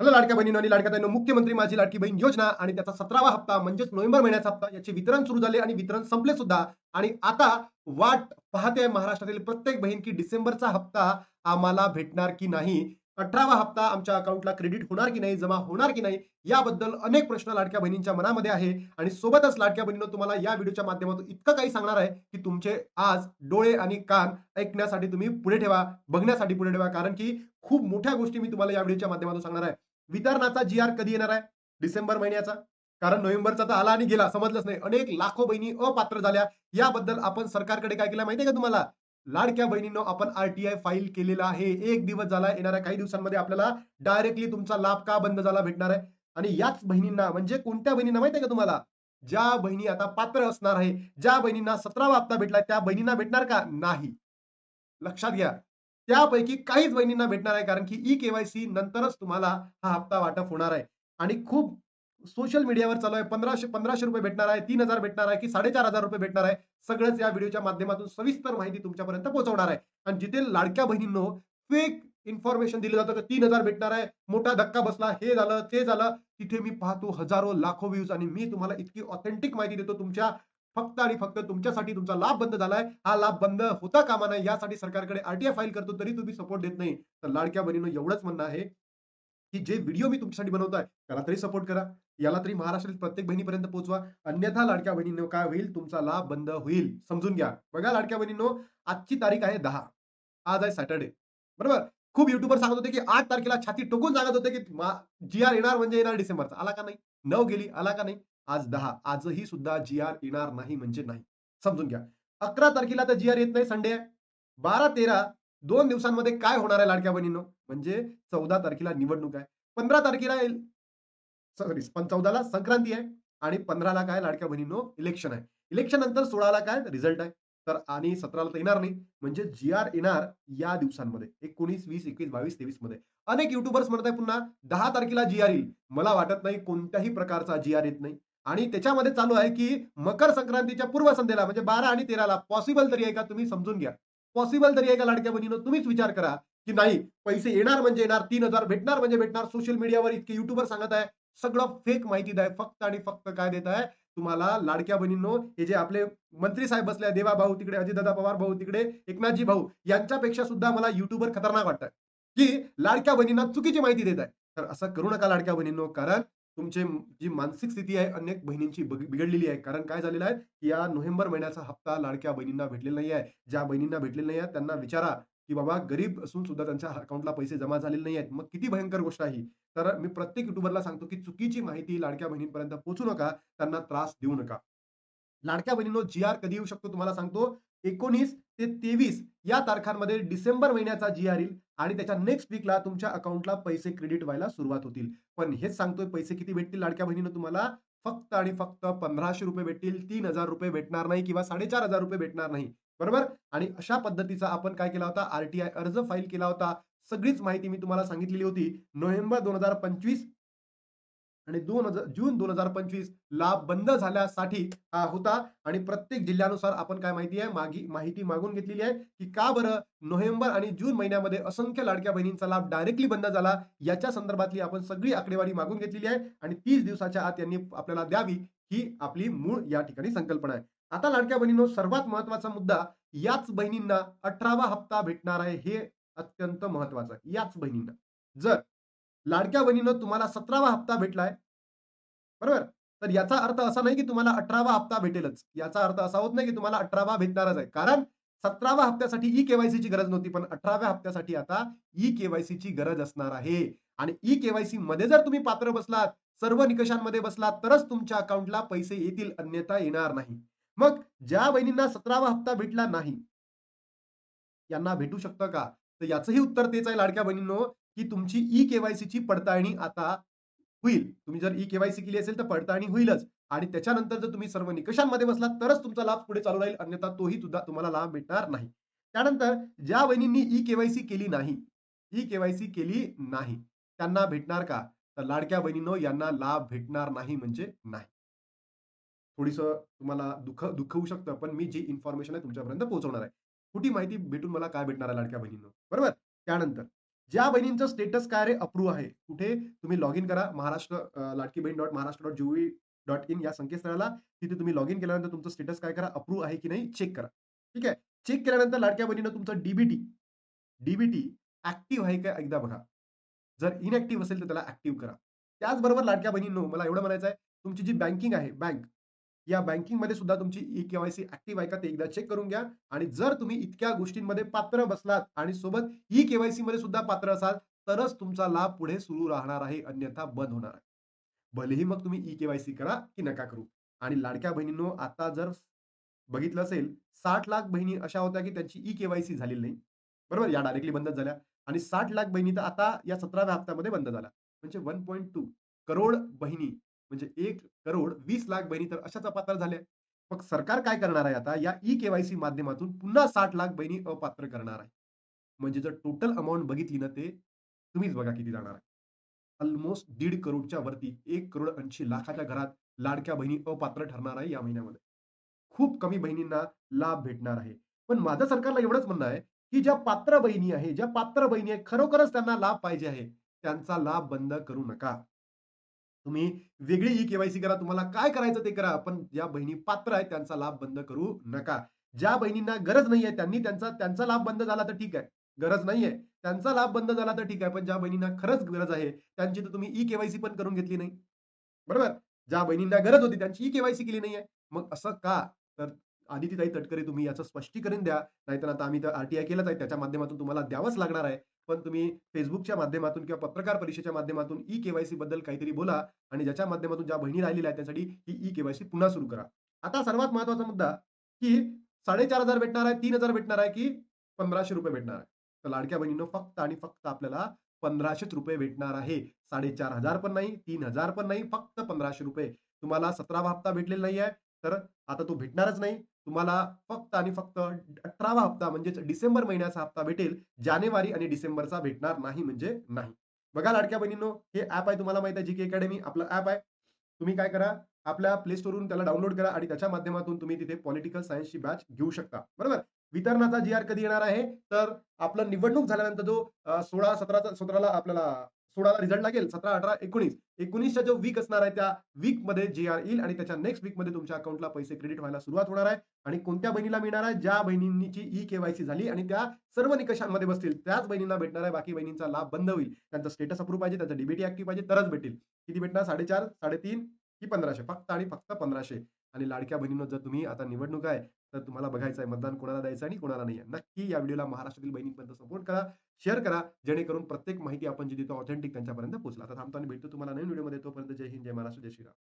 Hello लाडक्या बहिणीनो आणि लाडक्या ताईंनो मुख्यमंत्री माझी लाडकी बहीण योजना आणि त्याचा सतरावा हप्ता म्हणजेच नोव्हेंबर महिन्याचा हप्ता याचे वितरण सुरू झाले आणि वितरण संपले सुद्धा. आणि आता वाट पाहते महाराष्ट्रातील प्रत्येक बहीण की डिसेंबरचा हप्ता आम्हाला भेटणार की नाही? अठरावा हप्ता आमच्या अकाउंटला क्रेडिट होणार की नाही जमा होणार की नाही याबद्दल अनेक प्रश्न लाडक्या बहिणींच्या मनामध्ये आहे. आणि सोबतच लाडक्या बहिणीनं तुम्हाला या व्हिडिओच्या माध्यमातून इतकं काही सांगणार आहे की तुमचे आज डोळे आणि कान ऐकण्यासाठी तुम्ही पुढे ठेवा बघण्यासाठी पुढे ठेवा. कारण की खूप मोठ्या गोष्टी मी तुम्हाला या व्हिडिओच्या माध्यमातून सांगणार आहे. वितरणाचा जी आर कधी येणार आहे? डिसेंबर महिन्याचा. कारण नोव्हेंबरचा तर आला आणि गेला समजलंच नाही. अनेक लाखो बहिणी अपात्र झाल्या. याबद्दल आपण सरकारकडे काय केलं माहितीये का तुम्हाला? लाडक्या बहिणींनो आपण आरटीआय फाईल केलेला आहे. एक दिवस झाला येणाऱ्या काही दिवसांमध्ये आपल्याला डायरेक्टली तुमचा लाभ का बंद झाला भेटणार आहे? आणि याच बहिणींना म्हणजे कोणत्या बहिणींना माहितीये का तुम्हाला? ज्या बहिणी आता पात्र असणार आहे ज्या बहिणींना सतरावा हप्ता भेटलाय त्या बहिणींना भेटणार का? नाही. लक्षात घ्या. त्यापैकी काहीच बहिणींना भेटणार आहे कारण की ई केवायसी नंतरच तुम्हाला हा हप्ता वाटप होणार आहे. आणि खूप सोशल मीडियावर चालू आहे. पंधराशे पंधराशे रुपये भेटणार आहे तीन हजार भेटणार आहे की साडेचार हजार रुपये भेटणार आहे. सगळंच या व्हिडिओच्या माध्यमातून सविस्तर माहिती तुमच्यापर्यंत पोहोचवणार आहे. आणि जिथे लाडक्या बहिणींनो फेक इन्फॉर्मेशन दिलं जातं की तीन हजार भेटणार आहे. मोठा धक्का बसला हे झालं ते झालं. तिथे मी पाहतो हजारो लाखो व्ह्यूज आणि मी तुम्हाला इतकी ऑथेंटिक माहिती देतो. तुमच्या फक्त आणि फक्त तुमच्यासाठी तुमचा लाभ बंद झालाय. हा लाभ बंद होता कामा नाही यासाठी सरकारकडे आरटीआय फाईल करतो तरी तुम्ही सपोर्ट देत नाही. तर लाडक्या बहिणीनं एवढंच म्हणणं आहे. की जे व्हिडिओ मी तुमच्यासाठी बनवतोय त्याला तरी सपोर्ट करा. याला तरी महाराष्ट्रातील प्रत्येक बहिणीपर्यंत पोहोचवा अन्यथा लाडक्या बहिणींनो काय होईल? तुमचा लाभ बंद होईल. समजून घ्या. बघा लाडक्या बहिणींनो आजची तारीख आहे दहा. आज आहे सॅटर्डे. बरोबर? खूप युट्यूबर सांगत होते की आठ तारखेला छाती टोकून सांगत होते की जी आर येणार म्हणजे येणार डिसेंबरचा. आला का नाही? नऊ गेली. आला का नाही? आज दहा. आजही सुद्धा जी आर येणार नाही म्हणजे नाही. समजून घ्या. अकरा तारखेला तर जी आर येत नाही संडे आहे. बारा तेरा दोन दिवसांमध्ये काय होणार आहे लाडक्या बहिणींनो? म्हणजे चौदा तारखेला निवडणूक आहे. पंधरा तारखेला सॉरी चौदाला संक्रांती आहे आणि पंधराला काय लाडक्या बहिणींनो इलेक्शन आहे. इलेक्शन नंतर सोळाला काय रिझल्ट आहे. तर आणि सतराला तर येणार नाही. म्हणजे जी आर येणार या दिवसांमध्ये एकोणीस वीस एकवीस बावीस तेवीसमध्ये. अनेक युट्यूबर्स म्हणत आहे पुन्हा दहा तारखेला जी आर येईल. मला वाटत नाही कोणत्याही प्रकारचा जी आर येत नाही. आणि त्याच्यामध्ये चालू आहे की मकर संक्रांतीच्या पूर्वसंध्येला म्हणजे बारा आणि तेराला पॉसिबल तरी आहे का तुम्ही समजून घ्या. पॉसिबल तरी आहे का लाडक्या बहिणीनं तुम्हीच विचार करा. की नाही? पैसे येणार म्हणजे येणार तीन हजार भेटणार म्हणजे भेटणार. सोशल मीडियावर इतके युट्यूबर सांगत आहे. सगळं फेक माहिती आहे. फक्त आणि फक्त काय देत आहे? तुम्हाला लाडक्या बहिणींनो हे जे आपले मंत्री साहेब बसले देवा भाऊ तिकडे अजितदादा पवार भाऊ तिकडे एकनाथजी भाऊ यांच्यापेक्षा सुद्धा मला युट्यूबर खतरनाक वाटतं की लाडक्या बहिणींना चुकीची माहिती देत आहे. तर असं करू नका लाडक्या बहिणींनो कारण तुमचे जी मानसिक स्थिती आहे अनेक बहिणींची बिघडलेली आहे. कारण काय झालेलं आहे? की या नोव्हेंबर महिन्याचा हप्ता लाडक्या बहिणींना भेटलेला नाही आहे ज्या बहिणींना भेटलेला नाही आहे त्यांना विचारा. की बाबा गरीब असून सुद्धा त्यांच्या अकाउंटला पैसे जमा झालेले नाही आहेत. मग किती भयंकर गोष्ट आहे तर मी प्रत्येक युट्यूबरला सांगतो की चुकीची माहिती लाडक्या बहिणींपर्यंत पोहोचू नका त्यांना त्रास देऊ नका. लाडक्या बहिणीनो जी आर कधी येऊ शकतो तुम्हाला सांगतो. एकोणीस ते तेवीस या तारखांमध्ये डिसेंबर महिन्याचा जी आर येईल आणि त्याच्या नेक्स्ट वीकला तुमच्या अकाउंटला पैसे क्रेडिट व्हायला सुरुवात होतील. पण हेच सांगतोय पैसे किती भेटतील लाडक्या बहिणीनं तुम्हाला? फक्त आणि फक्त पंधराशे रुपये भेटतील तीन हजार रुपये भेटणार नाही किंवा साडेचार हजार रुपये भेटणार नाही. बरोबर? आणि अशा पद्धतीचा आपण काय केला होता? आरटीआय अर्ज फाईल केला होता. सगळीच माहिती मी तुम्हाला सांगितलेली होती. नोव्हेंबर दोन हजार पंचवीस आणि दोन हजार जून दोन हजार पंचवीस लाभ बंद झाल्यासाठी हा होता. आणि प्रत्येक जिल्ह्यानुसार आपण काय माहिती आहे? मागी माहिती मागून घेतलेली आहे की का बरं नोव्हेंबर आणि जून महिन्यामध्ये असंख्य लाडक्या बहिणींचा लाभ डायरेक्टली बंद झाला? याच्या संदर्भातली आपण सगळी आकडेवारी मागून घेतलेली आहे आणि तीस दिवसाच्या आत यांनी आपल्याला द्यावी ही आपली मूळ या ठिकाणी संकल्पना आहे. आता लाडक्या बहिणींनो सर्वात महत्त्वाचा मुद्दा याच बहिणींना अठरावा हप्ता भेटणार आहे हे अत्यंत महत्वाचं आहे. याच बहिणींना. जर लाडक्या बहिणीनं तुम्हाला सतरावा हप्ता भेटलाय. बरोबर? तर याचा अर्थ असा नाही की तुम्हाला अठरावा हप्ता भेटेलच. याचा अर्थ असा होत नाही की तुम्हाला अठरावा भेटणारच आहे. कारण सतराव्या हप्त्यासाठी ई केवायसीची गरज नव्हती. पण अठराव्या हप्त्यासाठी आता ई केवायसीची गरज असणार आहे. आणि ई केवायसी मध्ये जर तुम्ही पात्र बसलात सर्व निकषांमध्ये बसलात तरच तुमच्या अकाउंटला पैसे येतील अन्यथा येणार नाही. मग ज्या बहिणींना सतरावा हप्ता भेटला नाही यांना भेटू शकतं का? तर याचंही उत्तर तेच आहे लाडक्या बहिणींनो. की तुमची ई केवायसीची पडताळणी आता होईल. तुम्ही जर ई केवायसी केली असेल तर पडताळणी होईलच. आणि त्याच्यानंतर जर तुम्ही सर्व निकषांमध्ये बसलात तरच तुमचा लाभ पुढे चालू राहील. अन्यथा तोही सुद्धा तुम्हाला लाभ भेटणार नाही. त्यानंतर ज्या वहिनींनी ई केवायसी केली नाही ई केवायसी केली नाही त्यांना भेटणार का? तर लाडक्या बहिणींनो यांना लाभ भेटणार नाही म्हणजे नाही. थोडीस तुम्हाला दुःख दुःख होऊ शकतं पण मी जी इन्फॉर्मेशन आहे तुमच्यापर्यंत पोहोचवणार आहे. कुठे माहिती भेटून मला काय भेटणार आहे लाडक्या बहिणींनो बरोबर? त्यानंतर ज्या बहिणींचं स्टेटस काय रे? अप्रूव्ह आहे. कुठे? तुम्ही लॉग इन करा. Maharashtra Ladki Bahin dot Maharashtra dot GOV dot in या संकेतस्थळाला. तिथे तुम्ही लॉग इन केल्यानंतर तुमचं स्टेटस काय करा? अप्रूव्ह आहे की नाही? चेक करा. ठीक आहे? चेक केल्यानंतर लाडक्या बहिणीनं तुमचं डीबीटी डीबीटी ऍक्टिव्ह आहे का एकदा बघा. जर इनऍक्टिव्ह असेल तर त्याला ऍक्टिव्ह करा. त्याचबरोबर लाडक्या बहिणींनो मला एवढं म्हणायचं आहे तुमची जी बँकिंग आहे बँक या बँकिंगमध्ये सुद्धा तुमची ई केवायसी ऍक्टिव्ह आहे का ते एकदा चेक करून घ्या. आणि जर तुम्ही इतक्या गोष्टींमध्ये पात्र बसलात आणि सोबत ई केवायसी मध्ये सुद्धा पात्र असाल तरच तुमचा लाभ पुढे सुरू राहणार आहे अन्यथा बंद होणार आहे. भलेही मग तुम्ही ई केवायसी करा की नका करू. आणि लाडक्या बहिणींनो आता जर बघितलं असेल साठ लाख बहिणी अशा होत्या की त्यांची ई केवायसी झालेली नाही. बरोबर? या डायरेक्टली बंद झाल्या. आणि साठ लाख बहिणी तर आता या सतराव्या हप्त्यामध्ये बंद झाल्या. म्हणजे वन पॉईंट टू करोड बहिणी म्हणजे एक करोड वीस लाख बहिणी तर अशाच अपात्र झाल्या. मग सरकार काय करणार आहे आता? या ई केवायसी माध्यमातून पुन्हा साठ लाख बहिणी अपात्र करणार आहे. म्हणजे जर टोटल अमाऊंट बघितली ना ते तुम्हीच बघा किती जाणार आहे. ऑलमोस्ट दीड करोडच्या वरती एक करोड ऐंशी लाखाच्या घरात लाडक्या बहिणी अपात्र ठरणार आहे या महिन्यामध्ये. खूप कमी बहिणींना लाभ भेटणार आहे. पण माझं सरकारला एवढंच म्हणणं आहे की ज्या पात्र बहिणी आहे ज्या पात्र बहिणी आहे खरोखरच त्यांना लाभ पाहिजे आहे त्यांचा लाभ बंद करू नका. तुम्ही वेगळी ई केवायसी करा तुम्हाला काय करायचं ते करा पण ज्या बहिणी पात्र आहेत त्यांचा लाभ बंद करू नका. ज्या बहिणींना गरज नाहीये त्यांनी त्यांचा त्यांचा लाभ बंद झाला तर ठीक आहे. गरज नाहीये. त्यांचा लाभ बंद झाला तर ठीक आहे पण ज्या बहिणींना खरंच गरज आहे त्यांची तर तुम्ही ई केवायसी पण करून घेतली नाही. बरोबर? ज्या बहिणींना गरज होती त्यांची ई केवायसी केली नाहीये. मग असं का? तर आदितीताई तटकरे तुम्ही याचं स्पष्टीकरण द्या. नाहीतर आता आम्ही तर आरटीआय केलंच आहे. त्याच्या माध्यमातून तुम्हाला द्यावंच लागणार आहे. पण तुम्ही फेसबुकच्या माध्यमातून किंवा पत्रकार परिषदेच्या माध्यमातून ई केवायसी बद्दल काहीतरी बोला आणि ज्याच्या माध्यमातून ज्या बहिणी राहिलेल्या आहेत त्यासाठी ही ई केवायसी पुन्हा सुरू करा. आता सर्वात महत्त्वाचा मुद्दा की साडेचार हजार भेटणार आहे तीन हजार भेटणार आहे की पंधराशे रुपये भेटणार आहे. तर लाडक्या बहिणीनं फक्त आणि फक्त आपल्याला पंधराशेच रुपये भेटणार आहे. साडेचार हजार पण नाही तीन हजार पण नाही फक्त पंधराशे रुपये. तुम्हाला सतरावा हप्ता भेटलेला नाही आहे तर आता तो भेटणारच नाही. तुम्हाला फक्त आणि फक्त अठरावा हप्ता म्हणजेच डिसेंबर महिन्याचा हप्ता भेटेल. जानेवारी आणि डिसेंबरचा भेटणार नाही म्हणजे नाही. बघा लाडक्या बहिणींनो हे ऍप आहे तुम्हाला माहिती आहे जी के अकॅडमी आपलं ऍप आहे. तुम्ही काय करा आपल्या प्ले स्टोरवरून त्याला डाउनलोड करा आणि त्याच्या माध्यमातून तुम्ही तिथे पॉलिटिकल सायन्सची बॅच घेऊ शकता. बरोबर? वितरणाचा जी आर कधी येणार आहे? तर आपलं निवडणूक झाल्यानंतर जो सोळा सतराचा सतराला आपल्याला सोळाला रिझल्ट लागेल सतरा अठरा एकोणीस. एकोणीसच्या जो वीक असणार आहे त्या वीकमध्ये जे आर येईल आणि त्याच्या नेक्स्ट वीकमध्ये तुमच्या अकाउंटला पैसे क्रेडिट व्हायला सुरुवात होणार आहे. आणि कोणत्या बहिणीला मिळणार आहे? ज्या बहिणींची ई केवायसी झाली आणि त्या सर्व निकषांमध्ये बसतील. त्याच बहिणींना भेटणार आहे. बाकी बहिणींचा लाभ बंद होईल. त्यांचा स्टेटस अप्रूव्ह पाहिजे त्यांचा डीबीटी ऍक्टिव्ह पाहिजे तरच भेटेल किती भेटणार? साडेचार साडेतीन की पंधराशे? फक्त आणि फक्त पंधराशे. आणि लाडक्या बहिणींनो जर तुम्ही आता निवडणूक आहे तर तुम्हाला बघायचं आहे मतदान कोणाला द्यायचं आणि कोणाला नाही नक्की या व्हिडिओला महाराष्ट्रातील बहिणींपर्यंत सपोर्ट करा शेअर करा जेणेकरून प्रत्येक माहिती आपण जी देतो ऑथेंटिक त्यांच्यापर्यंत पोहोचला. आता थांबतो आणि भेटतो तुम्हाला नवीन व्हिडिओमध्ये. तोपर्यंत जय हिंद जय महाराष्ट्र जय श्रीराम.